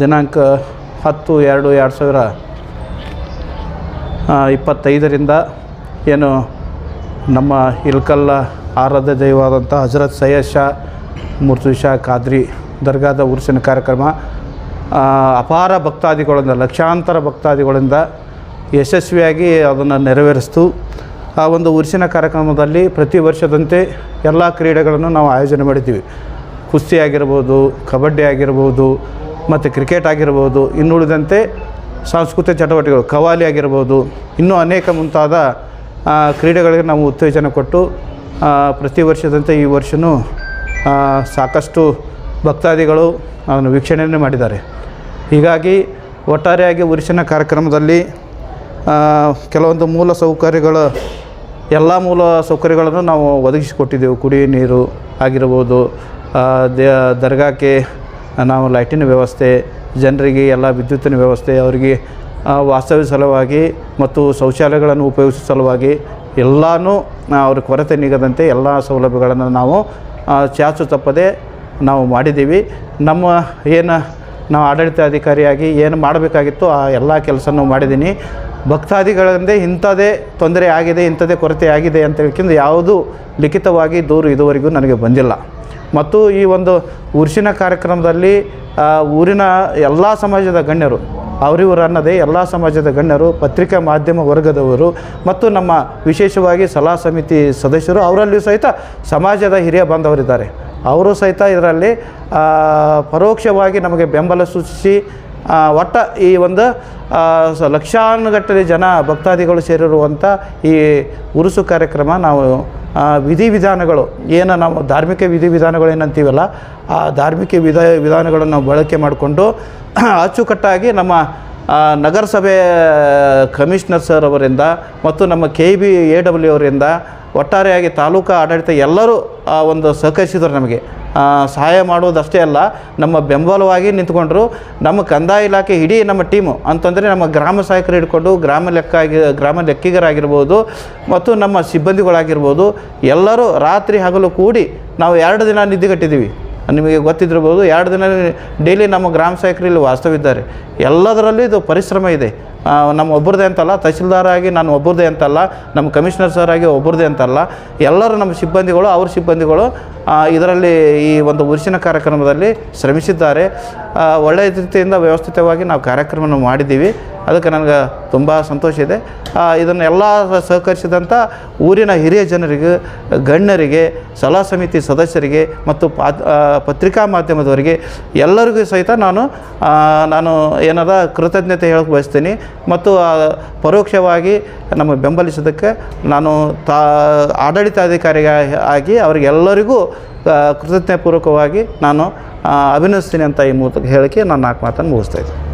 ದಿನಾಂಕ ಹತ್ತು ಎರಡು ಎರಡು ಸಾವಿರ ಇಪ್ಪತ್ತೈದರಿಂದ ಏನು ನಮ್ಮ ಇಲ್ಕಲ್ಲ ಆರಾಧ್ಯ ದೈವವಾದಂಥ ಹಜರತ್ ಸೈಯದ್ ಶಾ, ಮುರ್ತು ಶಾ ಖಾದ್ರಿ ದರ್ಗಾದ ಉರ್ಸಿನ ಕಾರ್ಯಕ್ರಮ ಅಪಾರ ಭಕ್ತಾದಿಗಳಿಂದ, ಲಕ್ಷಾಂತರ ಭಕ್ತಾದಿಗಳಿಂದ ಯಶಸ್ವಿಯಾಗಿ ಅದನ್ನು ನೆರವೇರಿಸ್ತು. ಆ ಒಂದು ಉರ್ಸಿನ ಕಾರ್ಯಕ್ರಮದಲ್ಲಿ ಪ್ರತಿ ವರ್ಷದಂತೆ ಎಲ್ಲ ಕ್ರೀಡೆಗಳನ್ನು ನಾವು ಆಯೋಜನೆ ಮಾಡಿದ್ದೀವಿ. ಕುಸ್ತಿ ಆಗಿರ್ಬೋದು, ಕಬಡ್ಡಿ ಆಗಿರ್ಬೋದು ಮತ್ತು ಕ್ರಿಕೆಟ್ ಆಗಿರ್ಬೋದು, ಇನ್ನುಳಿದಂತೆ ಸಾಂಸ್ಕೃತಿಕ ಚಟುವಟಿಕೆಗಳು ಕವಾಲಿ ಆಗಿರ್ಬೋದು, ಇನ್ನೂ ಅನೇಕ ಮುಂತಾದ ಕ್ರೀಡೆಗಳಿಗೆ ನಾವು ಉತ್ತೇಜನ ಕೊಟ್ಟು ಪ್ರತಿ ವರ್ಷದಂತೆ ಈ ವರ್ಷವೂ ಸಾಕಷ್ಟು ಭಕ್ತಾದಿಗಳು ಅದನ್ನು ವೀಕ್ಷಣೆಯನ್ನು ಮಾಡಿದ್ದಾರೆ. ಹೀಗಾಗಿ ಒಟ್ಟಾರೆಯಾಗಿ ವರ್ಷನ ಕಾರ್ಯಕ್ರಮದಲ್ಲಿ ಕೆಲವೊಂದು ಮೂಲ ಸೌಕರ್ಯಗಳು, ಎಲ್ಲ ಮೂಲ ಸೌಕರ್ಯಗಳನ್ನು ನಾವು ಒದಗಿಸಿಕೊಟ್ಟಿದ್ದೆವು. ಕುಡಿಯುವ ನೀರು ಆಗಿರ್ಬೋದು ದರ್ಗಾಕ್ಕೆ ನಾವು ಲೈಟಿನ ವ್ಯವಸ್ಥೆ, ಜನರಿಗೆ ಎಲ್ಲ ವಿದ್ಯುತ್ತಿನ ವ್ಯವಸ್ಥೆ, ಅವರಿಗೆ ವಾಸ್ತವ್ಯ ಸಲುವಾಗಿ ಮತ್ತು ಶೌಚಾಲಯಗಳನ್ನು ಉಪಯೋಗಿಸುವ ಸಲುವಾಗಿ ಎಲ್ಲನೂ ಅವ್ರ ಕೊರತೆ ನೀಗದಂತೆ ಎಲ್ಲ ಸೌಲಭ್ಯಗಳನ್ನು ನಾವು ಚಾಚು ತಪ್ಪದೆ ನಾವು ಮಾಡಿದ್ದೀವಿ. ನಮ್ಮ ಏನು, ನಾವು ಆಡಳಿತಾಧಿಕಾರಿಯಾಗಿ ಏನು ಮಾಡಬೇಕಾಗಿತ್ತು ಆ ಎಲ್ಲ ಕೆಲಸನೂ ಮಾಡಿದ್ದೀನಿ. ಭಕ್ತಾದಿಗಳಿಂದ ಇಂಥದೇ ತೊಂದರೆ ಆಗಿದೆ ಇಂಥದೇ ಕೊರತೆ ಆಗಿದೆ ಅಂತ ಹೇಳ್ಕೊಂಡು ಯಾವುದೂ ಲಿಖಿತವಾಗಿ ದೂರು ಇದುವರೆಗೂ ನನಗೆ ಬಂದಿಲ್ಲ. ಮತ್ತು ಈ ಒಂದು ಉರ್ಸಿನ ಕಾರ್ಯಕ್ರಮದಲ್ಲಿ ಊರಿನ ಎಲ್ಲ ಸಮಾಜದ ಗಣ್ಯರು, ಅವರಿವರು ಅನ್ನದೇ ಎಲ್ಲ ಸಮಾಜದ ಗಣ್ಯರು, ಪತ್ರಿಕಾ ಮಾಧ್ಯಮ ವರ್ಗದವರು ಮತ್ತು ನಮ್ಮ ವಿಶೇಷವಾಗಿ ಸಲಹಾ ಸಮಿತಿ ಸದಸ್ಯರು, ಅವರಲ್ಲಿಯೂ ಸಹಿತ ಸಮಾಜದ ಹಿರಿಯ ಬಾಂಧವರಿದ್ದಾರೆ. ಅವರು ಸಹಿತ ಇದರಲ್ಲಿ ಪರೋಕ್ಷವಾಗಿ ನಮಗೆ ಬೆಂಬಲ ಸೂಚಿಸಿ ಒಟ್ಟ ಈ ಒಂದು ಲಕ್ಷಾನುಗಟ್ಟಲೆ ಜನ ಭಕ್ತಾದಿಗಳು ಸೇರಿರುವಂಥ ಈ ಉರುಸು ಕಾರ್ಯಕ್ರಮ ನಾವು ವಿಧಿವಿಧಾನಗಳು ಏನು ನಾವು ಧಾರ್ಮಿಕ ವಿಧಿವಿಧಾನಗಳು ಏನಂತೀವಲ್ಲ ಆ ಧಾರ್ಮಿಕ ವಿಧ ವಿಧಾನಗಳನ್ನು ನಾವು ಬಳಕೆ ಮಾಡಿಕೊಂಡು ಅಚ್ಚುಕಟ್ಟಾಗಿ ನಮ್ಮ ನಗರಸಭೆ ಕಮಿಷನರ್ ಸರ್ ಅವರಿಂದ ಮತ್ತು ನಮ್ಮ ಕೆ ಬಿ ಎ ಡಬ್ಲ್ಯೂ ಅವರಿಂದ ಒಟ್ಟಾರೆಯಾಗಿ ತಾಲೂಕು ಆಡಳಿತ ಎಲ್ಲರೂ ಆ, ಒಂದು ಸಹಕರಿಸಿದರು ನಮಗೆ. ಸಹಾಯ ಮಾಡುವುದಷ್ಟೇ ಅಲ್ಲ, ನಮ್ಮ ಬೆಂಬಲವಾಗಿ ನಿಂತ್ಕೊಂಡ್ರು. ನಮ್ಮ ಕಂದಾಯ ಇಲಾಖೆ ಇಡೀ ನಮ್ಮ ಟೀಮು, ಅಂತಂದರೆ ನಮ್ಮ ಗ್ರಾಮ ಸಹಾಯಕರು ಹಿಡ್ಕೊಂಡು ಗ್ರಾಮ ಲೆಕ್ಕ ಆಗಿ ಗ್ರಾಮ ಲೆಕ್ಕಿಗರಾಗಿರ್ಬೋದು ಮತ್ತು ನಮ್ಮ ಸಿಬ್ಬಂದಿಗಳಾಗಿರ್ಬೋದು, ಎಲ್ಲರೂ ರಾತ್ರಿ ಹಗಲು ಕೂಡಿ ನಾವು ಎರಡು ದಿನ ನಿದ್ದೆಗಟ್ಟಿದ್ದೀವಿ ನಿಮಗೆ ಗೊತ್ತಿದ್ದಿರ್ಬೋದು, ಎರಡು ದಿನ ಡೈಲಿ ನಮ್ಮ ಗ್ರಾಮ ಸಹಾಯಕರು ಇಲ್ಲಿ ವಾಸ್ತವಿದ್ದಾರೆ ಎಲ್ಲದರಲ್ಲೂ ಇದು ಪರಿಶ್ರಮ ಇದೆ. ನಮ್ಮ ಒಬ್ಬರದೇ ಅಂತಲ್ಲ ತಹಸೀಲ್ದಾರ್ ಆಗಿ ನಾನು ಒಬ್ಬರದೇ ಅಂತಲ್ಲ, ನಮ್ಮ ಕಮಿಷನರ್ ಸರ್ ಆಗಿ ಒಬ್ಬರದೇ ಅಂತಲ್ಲ, ಎಲ್ಲರೂ ನಮ್ಮ ಸಿಬ್ಬಂದಿಗಳು, ಅವ್ರ ಸಿಬ್ಬಂದಿಗಳು ಇದರಲ್ಲಿ ಈ ಒಂದು ಉರುಸಿನ ಕಾರ್ಯಕ್ರಮದಲ್ಲಿ ಶ್ರಮಿಸಿದ್ದಾರೆ. ಒಳ್ಳೆಯ ರೀತಿಯಿಂದ ವ್ಯವಸ್ಥಿತವಾಗಿ ನಾವು ಕಾರ್ಯಕ್ರಮವನ್ನು ಮಾಡಿದ್ದೀವಿ. ಅದಕ್ಕೆ ನನಗೆ ತುಂಬ ಸಂತೋಷ ಇದೆ. ಇದನ್ನು ಇದನ್ನೆಲ್ಲ ಸಹಕರಿಸಿದಂಥ ಊರಿನ ಹಿರಿಯ ಜನರಿಗೆ, ಗಣ್ಯರಿಗೆ, ಸಲಹಾ ಸಮಿತಿ ಸದಸ್ಯರಿಗೆ ಮತ್ತು ಪತ್ರಿಕಾ ಮಾಧ್ಯಮದವರಿಗೆ ಎಲ್ಲರಿಗೂ ಸಹಿತ ನಾನು ನಾನು ಏನದ? ಕೃತಜ್ಞತೆ ಹೇಳಕ್ಕೆ ಬಯಸ್ತೀನಿ. ಮತ್ತು ಪರೋಕ್ಷವಾಗಿ ನಮಗೆ ಬೆಂಬಲಿಸೋದಕ್ಕೆ ನಾನು ತಾ, ಆಡಳಿತಾಧಿಕಾರಿಗೆ ಆಗಿ ಅವರಿಗೆಲ್ಲರಿಗೂ ಕೃತಜ್ಞಪೂರ್ವಕವಾಗಿ ನಾನು ಅಭಿನಯಿಸ್ತೀನಿ ಅಂತ ಈ ಮೂಲಕ ಹೇಳಿಕೆ ನಾನು ನಾಲ್ಕು ಮಾತನ್ನು ಮುಗಿಸ್ತಾ ಇದ್ದೀನಿ.